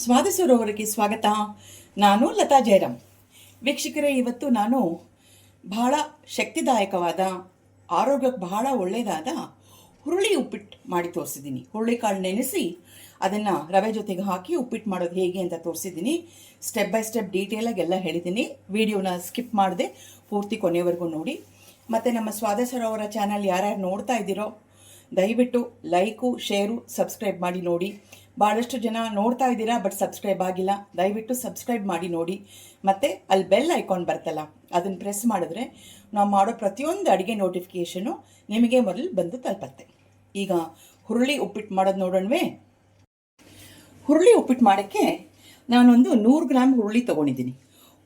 ಸ್ವಾದ ಸರೋವರಕ್ಕೆ ಸ್ವಾಗತ. ನಾನು ಲತಾ ಜಯರಾಮ್. ವೀಕ್ಷಕರೇ, ಇವತ್ತು ನಾನು ಬಹಳ ಶಕ್ತಿದಾಯಕವಾದ ಆರೋಗ್ಯಕ್ಕೆ ಬಹಳ ಒಳ್ಳೆಯದಾದ ಹುರುಳಿ ಉಪ್ಪಿಟ್ಟು ಮಾಡಿ ತೋರಿಸಿದ್ದೀನಿ. ಹುರುಳಿಕಾಳು ನೆನೆಸಿ ಅದನ್ನು ರವೆ ಜೊತೆಗೆ ಹಾಕಿ ಉಪ್ಪಿಟ್ಟು ಮಾಡೋದು ಹೇಗೆ ಅಂತ ತೋರಿಸಿದ್ದೀನಿ. ಸ್ಟೆಪ್ ಬೈ ಸ್ಟೆಪ್ ಡೀಟೇಲಾಗಿ ಎಲ್ಲ ಹೇಳಿದ್ದೀನಿ. ವಿಡಿಯೋನ ಸ್ಕಿಪ್ ಮಾಡದೆ ಪೂರ್ತಿ ಕೊನೆವರೆಗೂ ನೋಡಿ. ಮತ್ತು ನಮ್ಮ ಸ್ವಾದ ಸರೋವರ ಚಾನಲ್ ಯಾರ್ಯಾರು ನೋಡ್ತಾ ಇದ್ದೀರೋ, ದಯವಿಟ್ಟು ಲೈಕು ಶೇರು ಸಬ್ಸ್ಕ್ರೈಬ್ ಮಾಡಿ ನೋಡಿ. ಭಾಳಷ್ಟು ಜನ ನೋಡ್ತಾ ಇದ್ದೀರಾ, ಬಟ್ ಸಬ್ಸ್ಕ್ರೈಬ್ ಆಗಿಲ್ಲ. ದಯವಿಟ್ಟು ಸಬ್ಸ್ಕ್ರೈಬ್ ಮಾಡಿ ನೋಡಿ. ಮತ್ತು ಅಲ್ಲಿ ಬೆಲ್ ಐಕಾನ್ ಬರ್ತಲ್ಲ ಅದನ್ನು ಪ್ರೆಸ್ ಮಾಡಿದ್ರೆ ನಾವು ಮಾಡೋ ಪ್ರತಿಯೊಂದು ಅಡುಗೆ ನೋಟಿಫಿಕೇಷನು ನಿಮಗೆ ಮೊದಲು ಬಂದು ತಲುಪತ್ತೆ. ಈಗ ಹುರುಳಿ ಉಪ್ಪಿಟ್ಟು ಮಾಡೋದು ನೋಡೋಣವೇ? ಹುರುಳಿ ಉಪ್ಪಿಟ್ಟು ಮಾಡೋಕ್ಕೆ ನಾನೊಂದು ನೂರು ಗ್ರಾಮ್ ಹುರುಳಿ ತೊಗೊಂಡಿದ್ದೀನಿ.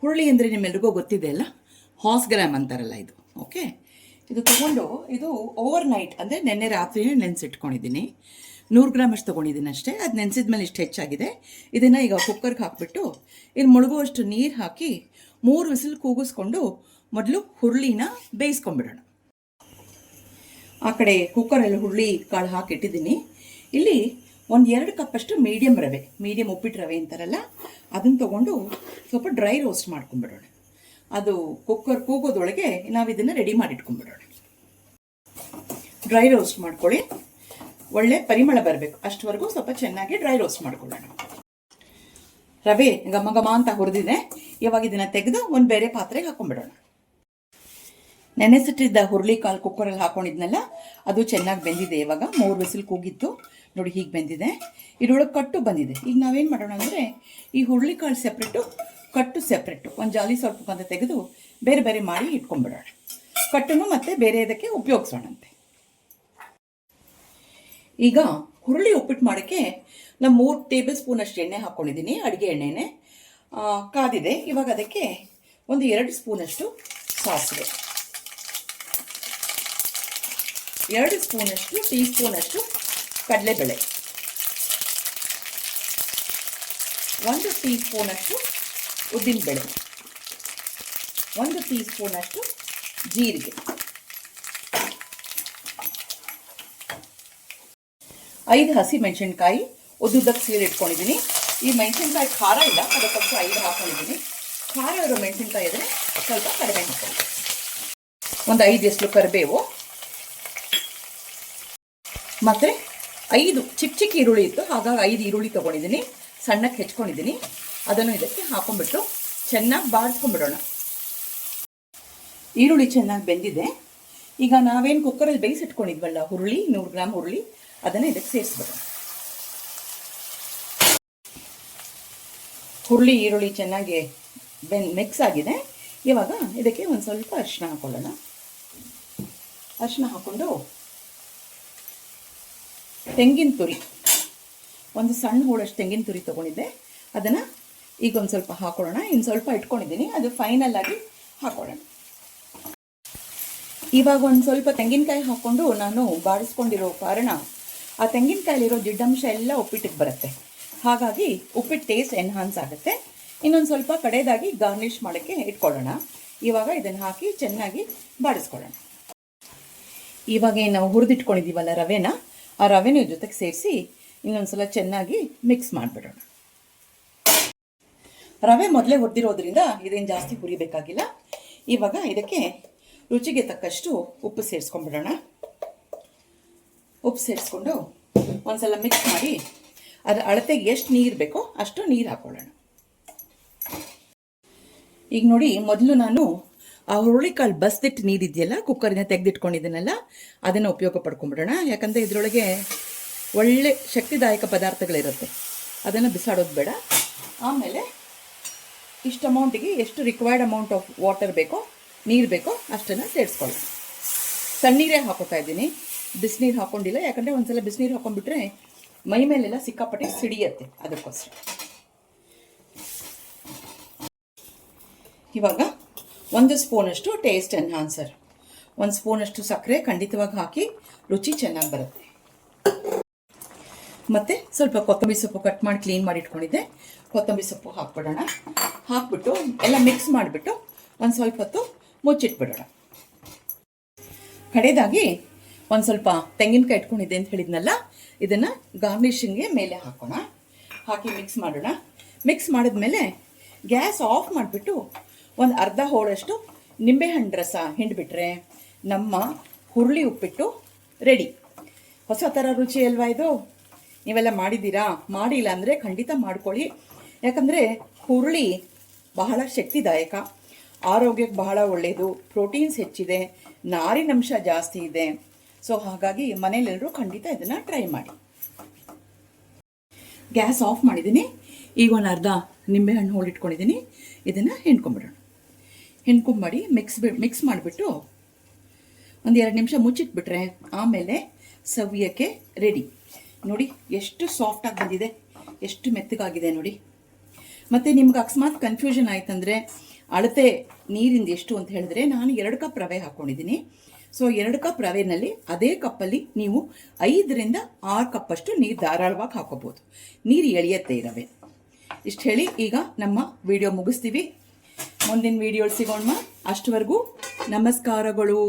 ಹುರುಳಿ ಅಂದರೆ ನಿಮ್ಮೆಲ್ರಿಗೂ ಗೊತ್ತಿದೆ ಅಲ್ಲ? ಹಾಸ್ ಗ್ರಾಮ್ ಅಂತಾರಲ್ಲ ಇದು ಓಕೆ ಇದು ತಗೊಂಡು ಇದು ಓವರ್ ನೈಟ್ ಅಂದರೆ ನಿನ್ನೆ ರಾತ್ರಿಯೇ ನೆನೆಸಿಟ್ಕೊಂಡಿದ್ದೀನಿ. ನೂರು ಗ್ರಾಮ್ ಅಷ್ಟು ತೊಗೊಂಡಿದ್ದೀನಿ ಅಷ್ಟೇ. ಅದು ನೆನೆಸಿದ ಮೇಲೆ ಇಷ್ಟು ಹೆಚ್ಚಾಗಿದೆ. ಇದನ್ನು ಈಗ ಕುಕ್ಕರ್ಗೆ ಹಾಕಿಬಿಟ್ಟು ಇಲ್ಲಿ ಮುಳುಗುವಷ್ಟು ನೀರು ಹಾಕಿ ಮೂರು ವಿಸಿಲ್ ಕೂಗಿಸ್ಕೊಂಡು ಮೊದಲು ಹುರುಳಿನ ಬೇಯಿಸ್ಕೊಂಬಿಡೋಣ ಆ ಕಡೆ ಕುಕ್ಕರಲ್ಲಿ ಹುರುಳಿ ಕಾಳು ಹಾಕಿಟ್ಟಿದ್ದೀನಿ. ಇಲ್ಲಿ ಒಂದು ಎರಡು ಕಪ್ಪಷ್ಟು ಮೀಡಿಯಮ್ ರವೆ ಮೀಡಿಯಮ್ ಉಪ್ಪಿಟ್ಟು ರವೆ ಅಂತಾರಲ್ಲ ಅದನ್ನು ತೊಗೊಂಡು ಸ್ವಲ್ಪ ಡ್ರೈ ರೋಸ್ಟ್ ಮಾಡ್ಕೊಂಬಿಡೋಣ ಅದು ಕುಕ್ಕರ್ ಕೂಗೋದೊಳಗೆ ನಾವು ಇದನ್ನು ರೆಡಿ ಮಾಡಿ ಇಟ್ಕೊಂಡ್ಬಿಡೋಣ ಡ್ರೈ ರೋಸ್ಟ್ ಮಾಡ್ಕೊಳ್ಳಿ. ಒಳ್ಳೆ ಪರಿಮಳ ಬರಬೇಕು. ಅಷ್ಟವರೆಗೂ ಸ್ವಲ್ಪ ಚೆನ್ನಾಗಿ ಡ್ರೈ ರೋಸ್ಟ್ ಮಾಡ್ಕೊಳ್ಳೋಣ. ರವೆ ಘಮ ಘಮ ಅಂತ ಹುರಿದಿದೆ. ಇವಾಗ ಇದನ್ನು ತೆಗೆದು ಒಂದು ಬೇರೆ ಪಾತ್ರೆಗೆ ಹಾಕೊಂಡ್ಬಿಡೋಣ. ನೆನೆಸಿಟ್ಟಿದ್ದ ಹುರುಳಿ ಕಾಳು ಕುಕ್ಕರಲ್ಲಿ ಹಾಕೊಂಡಿದ್ನಲ್ಲ, ಅದು ಚೆನ್ನಾಗಿ ಬೆಂದಿದೆ. ಇವಾಗ ಮೂರು ಬಿಸಿಲು ಕೂಗಿತ್ತು. ನೋಡಿ ಹೀಗೆ ಬೆಂದಿದೆ. ಇದರೊಳಗೆ ಕಟ್ಟು ಬಂದಿದೆ. ಈಗ ನಾವೇನು ಮಾಡೋಣ ಅಂದರೆ, ಈ ಹುರುಳಿ ಕಾಳು ಸೆಪ್ರೇಟು ಕಟ್ಟು ಸೆಪ್ರೇಟು ಒಂದು ಜಾಲಿ ಸ್ವಲ್ಪ ಅಂತ ತೆಗೆದು ಬೇರೆ ಬೇರೆ ಮಾಡಿ ಇಟ್ಕೊಂಡ್ಬಿಡೋಣ. ಕಟ್ಟನ್ನು ಮತ್ತೆ ಬೇರೆ ಇದಕ್ಕೆ ಉಪಯೋಗಿಸೋಣಂತೆ. ಈಗ ಹುರುಳಿ ಉಪ್ಪಿಟ್ಟು ಮಾಡೋಕ್ಕೆ ನಾನು ಮೂರು ಟೇಬಲ್ ಸ್ಪೂನ್ ಅಷ್ಟು ಎಣ್ಣೆ ಹಾಕ್ಕೊಂಡಿದ್ದೀನಿ ಅಡುಗೆ ಎಣ್ಣೆನೆ. ಕಾದಿದೆ. ಇವಾಗ ಅದಕ್ಕೆ ಒಂದು ಎರಡು ಸ್ಪೂನಷ್ಟು ಸಾಸಿವೆ. ಎರಡು ಸ್ಪೂನಷ್ಟು ಟೀ ಸ್ಪೂನಷ್ಟು ಕಡಲೆಬೇಳೆ. ಒಂದು ಟೀ ಸ್ಪೂನಷ್ಟು ಉದ್ದಿನಬೇಳೆ. ಒಂದು ಟೀ ಸ್ಪೂನಷ್ಟು ಜೀರಿಗೆ. ಐದು ಹಸಿ ಮೆಣಸಿನ್ಕಾಯಿ ಉದ್ದುದ್ದಕ್ಕೆ ಸೀರೆ ಇಟ್ಕೊಂಡಿದ್ದೀನಿ. ಈ ಮೆಣಸಿನ್ಕಾಯಿ ಖಾರ ಇಲ್ಲ ಅದಕ್ಕೋಸ್ಕರ ಐದು ಹಾಕೊಂಡಿದ್ದೀನಿ. ಖಾರ ಇರೋ ಮೆಣಸಿನ್ಕಾಯಿ ಇದ್ರೆ ಸ್ವಲ್ಪ ಕಡಿಮೆ ಒಂದು ಐದು ಎಸ್ಲು ಕರಿಬೇವು. ಮತ್ತು ಐದು ಚಿಕ್ಕ ಚಿಕ್ಕ ಈರುಳ್ಳಿ ಇತ್ತು, ಹಾಗಾಗಿ ಐದು ಈರುಳ್ಳಿ ತೊಗೊಂಡಿದ್ದೀನಿ. ಸಣ್ಣಕ್ಕೆ ಹೆಚ್ಕೊಂಡಿದ್ದೀನಿ. ಅದನ್ನು ಇದಕ್ಕೆ ಹಾಕೊಂಡ್ಬಿಟ್ಟು ಚೆನ್ನಾಗಿ ಬಾಡಿಸ್ಕೊಂಡ್ಬಿಡೋಣ ಈರುಳ್ಳಿ ಚೆನ್ನಾಗಿ ಬೆಂದಿದೆ. ಈಗ ನಾವೇನು ಕುಕ್ಕರಲ್ಲಿ ಬೇಯಿಸಿಟ್ಕೊಂಡಿದ್ವಲ್ಲ ಹುರುಳಿ, ನೂರು ಗ್ರಾಮ್ ಹುರುಳಿ, ಅದನ್ನು ಇದಕ್ಕೆ ಸೇರಿಸ್ಬಿಡೋಣ. ಹುರುಳಿ, ಈರುಳ್ಳಿ ಚೆನ್ನಾಗಿ ಬೆನ್ ಮಿಕ್ಸ್ ಆಗಿದೆ. ಇವಾಗ ಇದಕ್ಕೆ ಒಂದು ಸ್ವಲ್ಪ ಅರಿಶಿನ ಹಾಕೊಳ್ಳೋಣ. ಅರಿಶಿನ ಹಾಕ್ಕೊಂಡು ತೆಂಗಿನ ತುರಿ. ಒಂದು ಸಣ್ಣ ಹೋಳಷ್ಟು ತೆಂಗಿನ ತುರಿ ತೊಗೊಂಡಿದ್ದೆ. ಅದನ್ನು ಈಗ ಒಂದು ಸ್ವಲ್ಪ ಹಾಕೊಳ್ಳೋಣ. ಇನ್ನು ಸ್ವಲ್ಪ ಇಟ್ಕೊಂಡಿದ್ದೀನಿ. ಅದು ಫೈನಲ್ ಆಗಿ ಹಾಕೊಳ್ಳೋಣ. ಇವಾಗ ಒಂದು ಸ್ವಲ್ಪ ತೆಂಗಿನಕಾಯಿ ಹಾಕ್ಕೊಂಡು ನಾನು ಬಾಡಿಸ್ಕೊಂಡಿರೋ ಕಾರಣ ಆ ತೆಂಗಿನಕಾಯಲ್ಲಿರೋ ಜಿಡ್ಡಂಶ ಎಲ್ಲ ಉಪ್ಪಿಟ್ಟಿಗೆ ಬರುತ್ತೆ. ಹಾಗಾಗಿ ಉಪ್ಪಿಟ್ಟು ಟೇಸ್ಟ್ ಎನ್ಹಾನ್ಸ್ ಆಗುತ್ತೆ. ಇನ್ನೊಂದು ಸ್ವಲ್ಪ ಕಡೆಯದಾಗಿ ಗಾರ್ನಿಷ್ ಮಾಡೋಕ್ಕೆ ಇಟ್ಕೊಳ್ಳೋಣ. ಇವಾಗ ಇದನ್ನು ಹಾಕಿ ಚೆನ್ನಾಗಿ ಬಾಡಿಸ್ಕೊಳ್ಳೋಣ ಇವಾಗ ನಾವು ಹುರಿದಿಟ್ಕೊಂಡಿದ್ದೀವಲ್ಲ ರವೆನ, ಆ ರವೆನ ಜೊತೆಗೆ ಸೇರಿಸಿ ಇನ್ನೊಂದು ಸಲ ಚೆನ್ನಾಗಿ ಮಿಕ್ಸ್ ಮಾಡಿಬಿಡೋಣ. ರವೆ ಮೊದಲೇ ಹುರಿದಿರೋದ್ರಿಂದ ಇದೇನು ಜಾಸ್ತಿ ಹುರಿಬೇಕಾಗಿಲ್ಲ. ಇವಾಗ ಇದಕ್ಕೆ ರುಚಿಗೆ ತಕ್ಕಷ್ಟು ಉಪ್ಪು ಸೇರಿಸ್ಕೊಂಡ್ಬಿಡೋಣ. ಉಪ್ಪು ಸೇರಿಸ್ಕೊಂಡು ಒಂದ್ಸಲ ಮಿಕ್ಸ್ ಮಾಡಿ ಅದರ ಅಳತೆಗೆ ಎಷ್ಟು ನೀರು ಬೇಕೋ ಅಷ್ಟು ನೀರು ಹಾಕೊಳ್ಳೋಣ. ಈಗ ನೋಡಿ ಮೊದಲು ನಾನು ಆ ಹುರುಳಿಕಾಳು ಬಸ್ದಿಟ್ಟು ನೀರಿದೆಯಲ್ಲ ಕುಕ್ಕರ್ನ ತೆಗೆದಿಟ್ಕೊಂಡಿದ್ದೀನಲ್ಲ ಅದನ್ನು ಉಪಯೋಗ ಪಡ್ಕೊಂಡ್ಬಿಡೋಣ. ಯಾಕಂದರೆ ಇದರೊಳಗೆ ಒಳ್ಳೆ ಶಕ್ತಿದಾಯಕ ಪದಾರ್ಥಗಳಿರುತ್ತೆ. ಅದನ್ನು ಬಿಸಾಡೋದು ಬೇಡ. ಆಮೇಲೆ ಇಷ್ಟು ಅಮೌಂಟಿಗೆ ಎಷ್ಟು ರಿಕ್ವೈರ್ಡ್ ಅಮೌಂಟ್ ಆಫ್ ವಾಟರ್ ಬೇಕೋ ನೀರು ಬೇಕೋ ಅಷ್ಟನ್ನು ಸೇರಿಸ್ಕೊಳ್ಳಿ ತಣ್ಣೀರೇ ಹಾಕೋತಾ ಇದ್ದೀನಿ. ಬಿಸಿನೀರು ಹಾಕೊಂಡಿಲ್ಲ, ಯಾಕಂದರೆ ಒಂದ್ಸಲ ಬಿಸಿನೀರು ಹಾಕೊಂಡ್ಬಿಟ್ರೆ ಮೈ ಮೇಲೆಲ್ಲ ಸಿಕ್ಕಾಪಟ್ಟೆ ಸಿಡಿಯತ್ತೆ ಅದಕ್ಕೋಸ್ಕರ. ಇವಾಗ ಒಂದು ಸ್ಪೂನಷ್ಟು ಟೇಸ್ಟ್ ಎನ್ಹಾನ್ಸರ್. ಒಂದು ಸ್ಪೂನಷ್ಟು ಸಕ್ಕರೆ ಖಂಡಿತವಾಗಿ ಹಾಕಿ ರುಚಿ ಚೆನ್ನಾಗಿ ಬರುತ್ತೆ. ಮತ್ತು ಸ್ವಲ್ಪ ಕೊತ್ತಂಬರಿ ಸೊಪ್ಪು ಕಟ್ ಮಾಡಿ ಕ್ಲೀನ್ ಮಾಡಿ ಇಟ್ಕೊಂಡಿದ್ದೆ. ಕೊತ್ತಂಬರಿ ಸೊಪ್ಪು ಹಾಕ್ಬಿಡೋಣ. ಹಾಕ್ಬಿಟ್ಟು ಎಲ್ಲ ಮಿಕ್ಸ್ ಮಾಡಿಬಿಟ್ಟು ಒಂದು ಸ್ವಲ್ಪ ಹೊತ್ತು ಮುಚ್ಚಿಟ್ಬಿಡೋಣ. ಕಡೆಯದಾಗಿ ಒಂದು ಸ್ವಲ್ಪ ತೆಂಗಿನಕಾಯಿ ಇಟ್ಕೊಂಡಿದ್ದೆ ಅಂತ ಹೇಳಿದ್ನಲ್ಲ, ಇದನ್ನು ಗಾರ್ನಿಷಿಂಗ್ಗೆ ಮೇಲೆ ಹಾಕೋಣ. ಹಾಕಿ ಮಿಕ್ಸ್ ಮಾಡೋಣ. ಮಿಕ್ಸ್ ಮಾಡಿದ್ಮೇಲೆ ಗ್ಯಾಸ್ ಆಫ್ ಮಾಡಿಬಿಟ್ಟು ಒಂದು ಅರ್ಧ ಹೋಳಷ್ಟು ನಿಂಬೆಹಣ್ಣು ರಸ ಹಿಂಡ್ಬಿಟ್ರೆ ನಮ್ಮ ಹುರುಳಿ ಉಪ್ಪಿಟ್ಟು ರೆಡಿ ಹೊಸ ಥರ ರುಚಿ ಅಲ್ವಾ ಇದು? ನೀವೆಲ್ಲ ಮಾಡಿದ್ದೀರಾ? ಮಾಡಿಲ್ಲ ಅಂದರೆ ಖಂಡಿತ ಮಾಡ್ಕೊಳ್ಳಿ. ಯಾಕಂದರೆ ಹುರುಳಿ ಬಹಳ ಶಕ್ತಿದಾಯಕ. ಆರೋಗ್ಯಕ್ಕೆ ಬಹಳ ಒಳ್ಳೆಯದು ಪ್ರೋಟೀನ್ಸ್ ಹೆಚ್ಚಿದೆ ನಾರಿನಂಶ ಜಾಸ್ತಿ ಇದೆ. ಸೊ ಹಾಗಾಗಿ ಮನೇಲೆಲ್ಲರೂ ಖಂಡಿತ ಇದನ್ನು ಟ್ರೈ ಮಾಡಿ. ಗ್ಯಾಸ್ ಆಫ್ ಮಾಡಿದ್ದೀನಿ. ಈಗ ಒಂದು ಅರ್ಧ ನಿಂಬೆಹಣ್ಣು ಹೋಳಿಟ್ಕೊಂಡಿದ್ದೀನಿ ಇದನ್ನು ಹಿಂಡ್ಕೊಂಬಿಡೋಣ. ಹೆಣ್ಕೊಂಬಿಡಿ ಮಿಕ್ಸ್ ಬಿ ಮಿಕ್ಸ್ ಮಾಡಿಬಿಟ್ಟು ಒಂದು ಎರಡು ನಿಮಿಷ ಮುಚ್ಚಿಟ್ಬಿಟ್ರೆ ಆಮೇಲೆ ಸವಿಯೋಕ್ಕೆ ರೆಡಿ ನೋಡಿ, ಎಷ್ಟು ಸಾಫ್ಟಾಗಿ ಬಂದಿದೆ. ಎಷ್ಟು ಮೆತ್ತಗಾಗಿದೆ ನೋಡಿ. ಮತ್ತು ನಿಮ್ಗೆ ಅಕಸ್ಮಾತ್ ಕನ್ಫ್ಯೂಷನ್ ಆಯ್ತಂದರೆ ಅಳತೆ ನೀರಿಂದ ಎಷ್ಟು ಅಂತ ಹೇಳಿದ್ರೆ ನಾನು ಎರಡು ಕಪ್ ರವೆ ಹಾಕ್ಕೊಂಡಿದ್ದೀನಿ ಸೊ ಎರಡು ಕಪ್ ರವೆನಲ್ಲಿ ಅದೇ ಕಪ್ಪಲ್ಲಿ ನೀವು ಐದರಿಂದ ಆರು ಕಪ್ಪಷ್ಟು ನೀರು ಧಾರಾಳವಾಗಿ ಹಾಕೋಬೋದು ನೀರು ಎಳೆಯತ್ತೆ ರವೆ. ಇಷ್ಟು ಹೇಳಿ ಈಗ ನಮ್ಮ ವಿಡಿಯೋ ಮುಗಿಸ್ತೀವಿ. ಮುಂದಿನ ವಿಡಿಯೋ ಸಿಗೋಣ ಅಷ್ಟವರೆಗೂ ನಮಸ್ಕಾರಗಳು.